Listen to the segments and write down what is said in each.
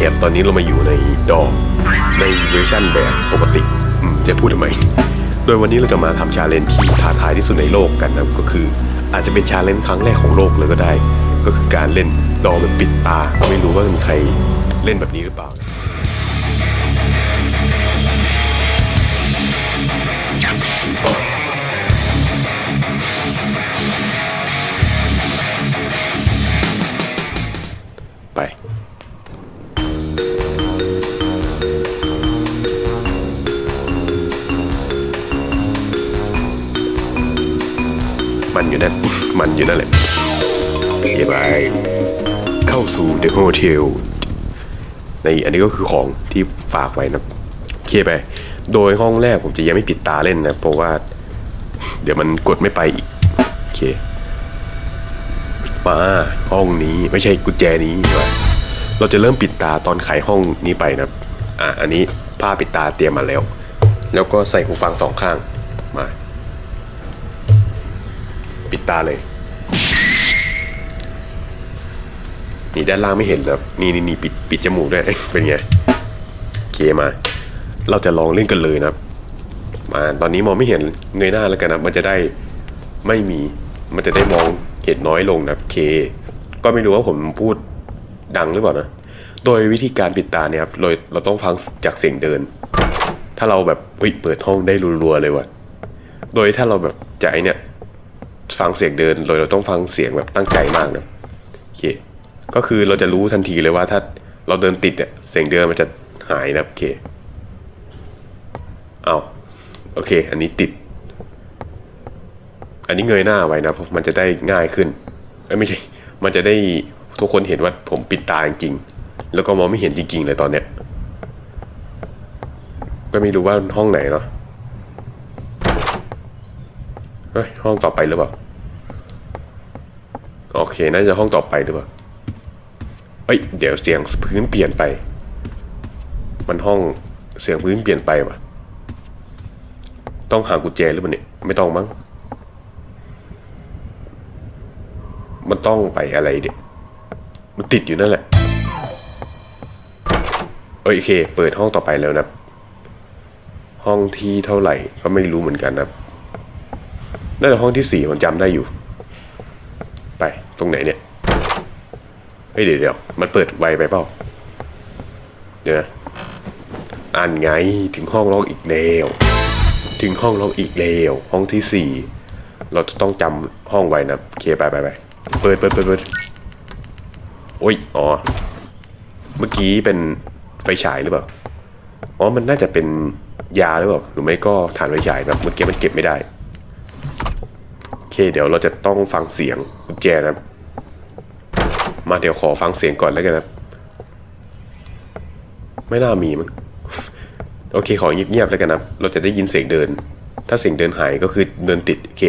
คตอนนี้เรามาอยู่ในดอมในเวอร์ชันแบบปกติจะพูดทำไม โดยวันนี้เราจะมาทำชาเลนจ์ที่ท้าทายที่สุดในโลกกันนะก็คือ อาจจะเป็นชาเลนจ์ครั้งแรกของโลกเลยก็ได้ ก็คือการเล่นดอมแบบปิดตา ไม่รู้ว่ามีใครเล่นแบบนี้หรือเปล่า มันอยู่นั่นแหละเย้ไปเข้าสู่เดอะโฮเทลในอันนี้ก็คือของที่ฝากไว้นะโอเคไป โดยห้องแรกผมจะยังไม่ปิดตาเล่นนะ เพราะว่า เดี๋ยวมันกดไม่ไปอีก โอเค มาห้องนี้ไม่ใช่กุญแจนี้ใช่ไหมเราจะเริ่มปิดตาตอนไขห้องนี้ไปนะอะอันนี้ผ้าปิดตาเตรียมมาแล้ว แล้วก็ใส่หูฟังสองข้าง ตาเลย นี่ด้านล่างไม่เห็นแบบนี่นี่นี่ปิดปิดจมูกด้วย เป็นไงโอเคมา เราจะลองเล่นกันเลยนะครับ มาตอนนี้มองไม่เห็นเงยหน้าแล้วกันนะมันจะได้ไม่มีมันจะได้มองเห็นน้อยลงนะเค ก็ไม่รู้ว่าผมพูดดังหรือเปล่านะ โดยวิธีการปิดตาเนี่ยครับเราเราต้องฟังจากเสียงเดิน ถ้าเราแบบเฮ้ยเปิดห้องได้รัวๆเลยว่ะ โดยถ้าเราแบบใจเนี่ย ฟังเสียงเดินโดยเราต้องฟังเสียงแบบตั้งใจมากนะโอเคก็คือเราจะรู้ทันทีเลยว่าถ้าเราเดินติดเนี่ยเสียงเดินมันจะหายนะโอเคเอาโอเค อันนี้ติด อันนี้เงยหน้าไว้นะเพราะมันจะได้ง่ายขึ้นเอ้ไม่ใช่ มันจะได้ทุกคนเห็นว่าผมปิดตาจริงๆแล้วก็มองไม่เห็นจริงๆเลยตอนเนี้ยก็ไม่รู้ว่าห้องไหนเนาะเฮ้ยห้องต่อไปหรือเปล่า โอเค น่าจะห้องต่อไปหรือเปล่าเอ้ย เดี๋ยวเสียงพื้นเปลี่ยนไป มันห้องเสียงพื้นเปลี่ยนไปว่ะต้องหากุญแจหรือเปล่าเนี่ย ไม่ต้องมั้ง มันต้องไปอะไรเด็กมันติดอยู่นั่นแหละเอ้ยโอเค เปิดห้องต่อไปแล้วนะ ห้องที่เท่าไหร่ก็ไม่รู้เหมือนกันนะน่าจะห้องที่สี่ผมจำได้อยู่ ไปตรงไหนเนี่ยเฮ้ยเดี๋ยวเดี๋ยวมันเปิดไวไปเปล่าเดี๋ยวนะอ่านไงถึงห้องล็อกอีกแล้วถึงห้องล็อกอีกแล้วห้องที่สี่เราจะต้องจำห้องไว้นะโอเคไปไปไปเปิดเปิดเปิดเปิดโอ้ยอ๋อเมื่อกี้เป็นไฟฉายหรือเปล่าอ๋อมันน่าจะเป็นยาหรือเปล่าหรือไม่ก็ฐานไฟฉายแบบเมื่อกี้มันเก็บไม่ได้ เคเดี๋ยวเราจะต้องฟังเสียงกุญแจนะครับมาเดี๋ยวขอฟังเสียงก่อนแล้วกันนะไม่น่ามีมั้งโอเคขอเงียบๆแล้วกันนะเราจะได้ยินเสียงเดิน ถ้าเสียงเดินหายก็คือเดินติดโอเค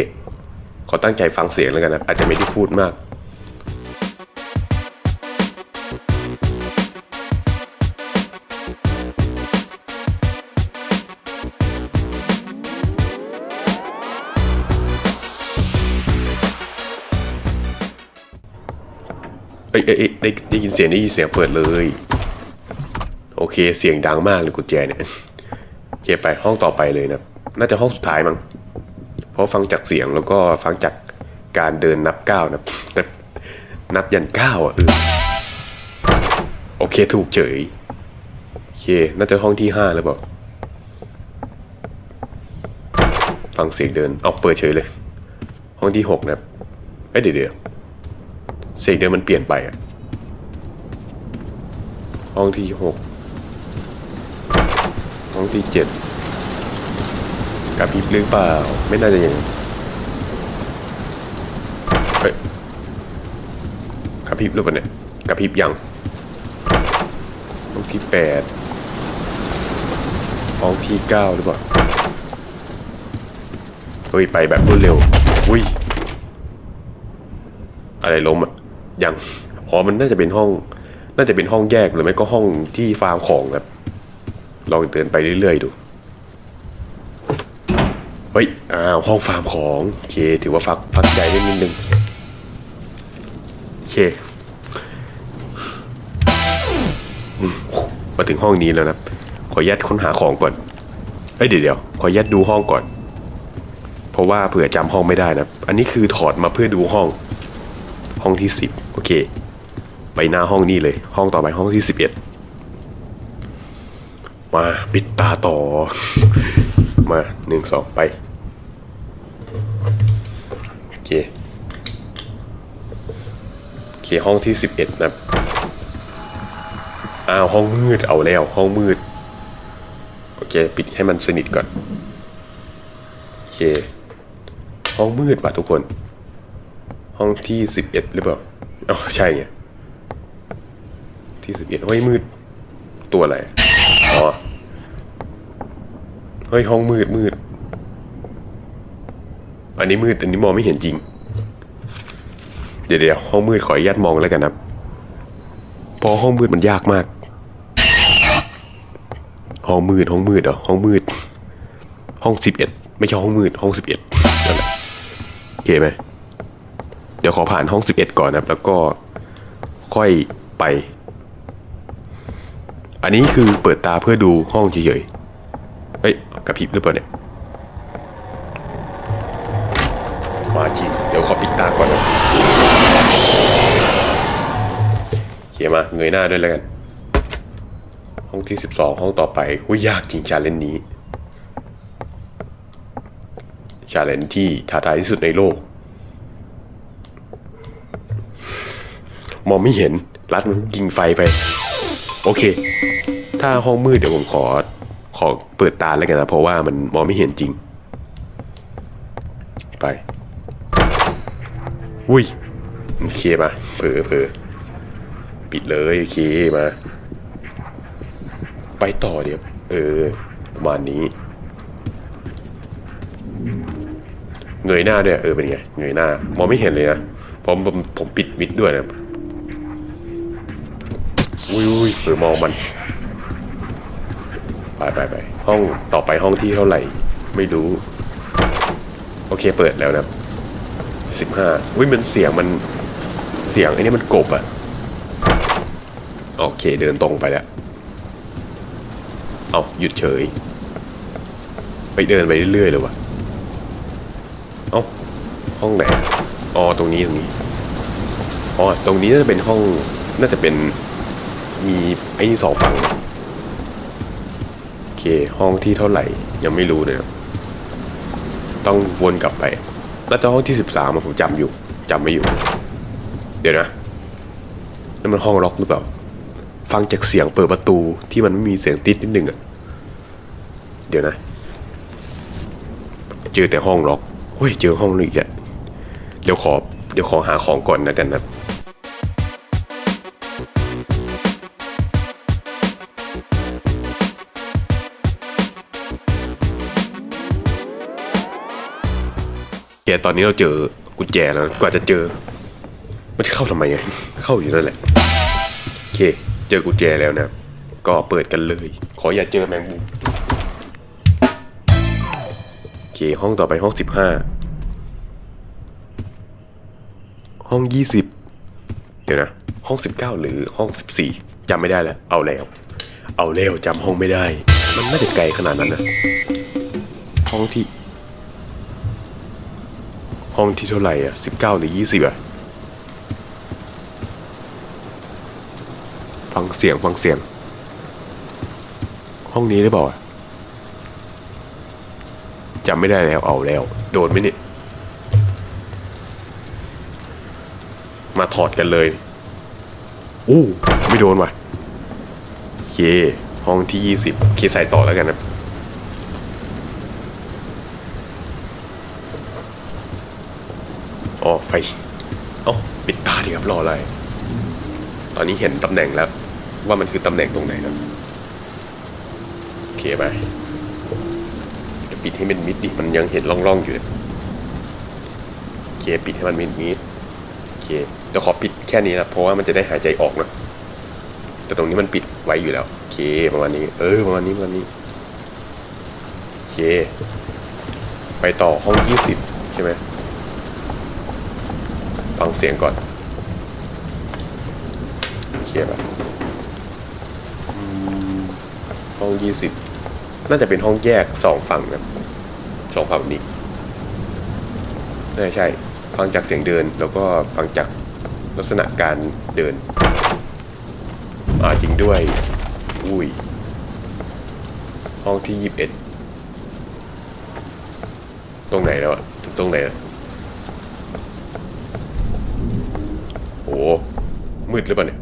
ขอตั้งใจฟังเสียงแล้วกันนะอาจจะไม่ได้พูดมาก เอ้ยเอ้ยเอ้ยได้ได้ยินเสียงได้ยินเสียงเปิดเลย โอเคเสียงดังมากเลยกุญแจเนี่ยโอเคไปห้องต่อไปเลยนะ น่าจะห้องสุดท้ายมั้งเพราะฟังจากเสียงแล้วก็ฟังจากการเดินนับก้าวนะนับนับยันก้าวอะเออโอเคถูกเฉยโอเค น่าจะห้องที่ห้าหรือเปล่าฟังเสียงเดินเอาเปิดเฉยเลย ห้องที่หกนะเอ้ยเดี๋ยว เสียงเดินมันเปลี่ยนไปอะห้องที่หกห้องที่เจ็ดกับพริบหรือเปล่า ไม่น่าจะอย่างนั้นเฮ้ยกับพริบหรือเปล่าเนี่ยกับพริบยังห้องที่แปดห้องที่เก้าหรือเปล่าเฮ้ยไปแบบรวดเร็วอุ้ยอะไรล้มอะ อยังอ๋อมันน่าจะเป็นห้อง น่าจะเป็นห้องแยกหรือไม่ก็ห้องที่ฟาร์มของครับลองเดินไปเรื่อยๆดูเฮ้ยอ้าวห้องฟาร์มของโอเค ถือว่าฟักพักใจได้นิดนึงโอเคมาถึงห้องนี้แล้วนะขออนุญาตค้นหาของก่อนเอ้ยเดี๋ยวเดี๋ยวขออนุญาตดูห้องก่อน เพราะว่าเผื่อจำห้องไม่ได้นะ อันนี้คือถอดมาเพื่อดูห้อง ห้องที่สิบโอเค ไปหน้าห้องนี้เลย ห้องต่อไปห้องที่สิบเอ็ดมาปิดตาต่อ มาหนึ่งสองไป โอเค โอเค ห้องที่สิบเอ็ดนะอ้าว ห้องมืดเอาแล้ว ห้องมืด โอเค ปิดให้มันสนิทก่อน โอเค ห้องมืดว่ะทุกคน ห้องที่สิบเอ็ดหรือเปล่าอ๋อใช่ไงที่สิบเอ็ดเฮ้ยมืด ตัวอะไร อ๋อ เฮ้ยห้องมืดมืด อันนี้มืด อันนี้มองไม่เห็นจริง เดี๋ยวเดี๋ยวห้องมืดขออนุญาตมองแล้วกันนะครับเพราะห้องมืดมันยากมาก ห้องมืดห้องมืดเหรอห้องมืด ห้องสิบเอ็ดไม่ใช่ห้องมืด ห้องสิบเอ็ดนั่นแหละโอเคไหม เดี๋ยวขอผ่านห้องสิบเอ็ดก่อนนะครับ แล้วก็ค่อยไป อันนี้คือเปิดตาเพื่อดูห้องเฉยๆเฮ้ยกระพริบหรือเปล่าเนี่ยมาจริงเดี๋ยวขอปิดตาก่อนนะโอเคมาเงยหน้าด้วยแล้วกัน ห้องที่สิบสองห้องต่อไปหุยยากจริงชาเลนจ์นี้ชาเลนจ์ที่ท้าทายที่สุดในโลก มองไม่เห็น รัดมันยิงไฟไป โอเค ถ้าห้องมืดเดี๋ยวผมขอ ขอเปิดตาแล้วกันนะ เพราะว่ามันมองไม่เห็นจริง ไป อุ้ย โอเคมา เผลอเผลอปิดเลย โอเคมา ไปต่อเดี๋ยว เออ ประมาณนี้ เงยหน้าด้วย เออ เป็นไง เงยหน้ามองไม่เห็นเลยนะผมผมผมปิดมิดด้วยนะ อุ้ยอุ้ยเผลอมองมันไปไปไปห้องต่อไปห้องที่เท่าไหร่ ไม่รู้ โอเคเปิดแล้วนะสิบห้าวิมันเสียงมันเสียงไอ้นี่มันกบอะโอเคเดินตรงไปแล้วเอาหยุดเฉย ไปเดินไปเรื่อยๆเลยวะเอาห้องไหนอ๋อตรงนี้ตรงนี้อ๋อตรงนี้น่าจะเป็นห้องน่าจะเป็น มีไอ้นี่สองฝั่งโอเค ห้องที่เท่าไหร่ยังไม่รู้เลยนะต้องวนกลับไปน่าจะห้องที่สิบสามผมจำอยู่จำไม่อยู่ เดี๋ยวนะนั่นมันห้องล็อกหรือเปล่า ฟังจากเสียงเปิดประตูที่มันไม่มีเสียงติดนิดนึงอะเดี๋ยวนะ เจอแต่ห้องล็อกเฮ้ยเจอห้องนี้อีกแล้วเดี๋ยวขอ เดี๋ยวขอหาของก่อนนะกันนะ แกตอนนี้เราเจอกุญแจแล้วกว่าจะเจอ มันจะเข้าทำไมไงเข้าอยู่นั่นแหละโอเค เจอกุญแจแล้วนะก็เปิดกันเลย ขออย่าเจอแมงมุมโอเคห้องต่อไปห้องสิบห้าห้องยี่สิบเดี๋ยวนะห้องสิบเก้าหรือห้องสิบสี่จำไม่ได้แล้ว เอาแล้ว เอาแล้วจำห้องไม่ได้ มันน่าจะไกลขนาดนั้นนะห้องที่ ห้องที่เท่าไหร่อะสิบเก้าหรือยี่สิบอะ ฟังเสียงฟังเสียง ห้องนี้หรือเปล่าจำไม่ได้แล้วเอาแล้ว โดนไหมเนี่ย มาถอดกันเลยอู้ไม่โดนว่ะโอเค ห้องที่ยี่สิบเคใส่ต่อแล้วกันนะ อ๋อไฟเอ้าปิดตาดีครับรออะไร ตอนนี้เห็นตำแหน่งแล้ว ว่ามันคือตำแหน่งตรงไหนนะโอเคไปจะปิดให้มันมิดดิมันยังเห็นร่องๆอยู่เลยโอเคปิดให้มันมิดมิดโอเคเดี๋ยวขอปิดแค่นี้นะเพราะว่ามันจะได้หายใจออกนะแต่ตรงนี้มันปิดไว้อยู่แล้วโอเคประมาณนี้ เออประมาณนี้ประมาณนี้โอเค ไปต่อห้องยี่สิบใช่ไหม ฟังเสียงก่อนเคลียร์แบบห้องยี่สิบน่าจะเป็นห้องแยกสองฝั่งนะสองฝั่งนี้น่ใช่ ฟังจากเสียงเดินแล้วก็ฟังจากลักษณะการเดินอาจริงด้วย อุ้ย ห้องที่ยี่สิบเอ็ดตรงไหนแล้วอะตรงไหนอะโอ้ มืดหรือเปล่าเนี่ย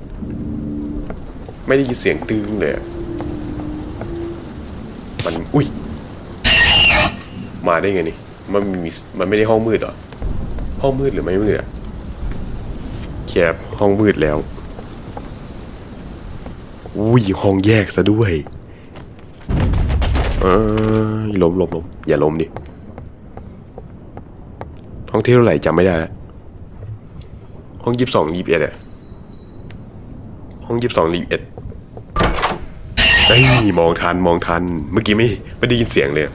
ไม่ได้ยินเสียงตื้งเลยมันอุ้ย มาได้ไงนี่ มันมีมันไม่ได้ห้องมืดหรอ ห้องมืดหรือไม่มืดอะแคบห้องมืดแล้ว อุ้ยห้องแยกซะด้วยเออล้มล้มล้มอย่าล้มดิ ห้องที่เท่าไหร่จำไม่ได้แล้ว ห้องยี่สิบสองยี่สิบเอ็ดอะห้องยี่สิบสองยี่สิบเอ็ดเอ้ยมองทันมองทัน เมื่อกี้ไม่ไม่ได้ยินเสียงเลย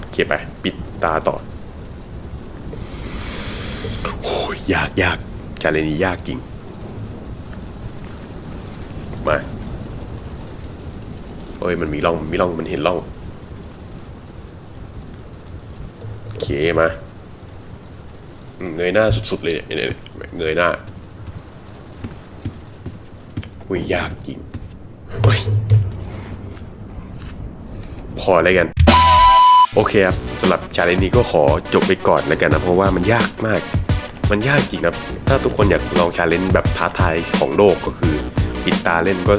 โอเคไป ปิดตาต่อโอ้ยยากยากชาเลนี้ยากจริง มาโอ้ยมันมีร่องมีร่องมันเห็นร่องโอเคมาเงยหน้าสุดๆเลยเนี่ยเนี่ยเนี่ยเงยหน้า อุ้ยยากจริงพอแล้วกัน โอเคครับสำหรับชาเลนจ์นี้ก็ขอจบไปก่อนแล้วกันนะเพราะว่ามันยากมาก มันยากจริงนะถ้าทุกคนอยากลองชาเลนจ์แบบท้าทายของโลกก็คือ ปิดตาเล่นก็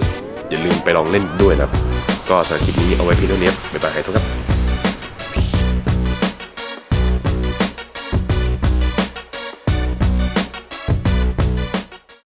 อย่าลืมไปลองเล่นด้วยนะครับ ก็สำหรับคลิปนี้เอาไว้เพียงเท่านี้บ๊ายบายทุกครับ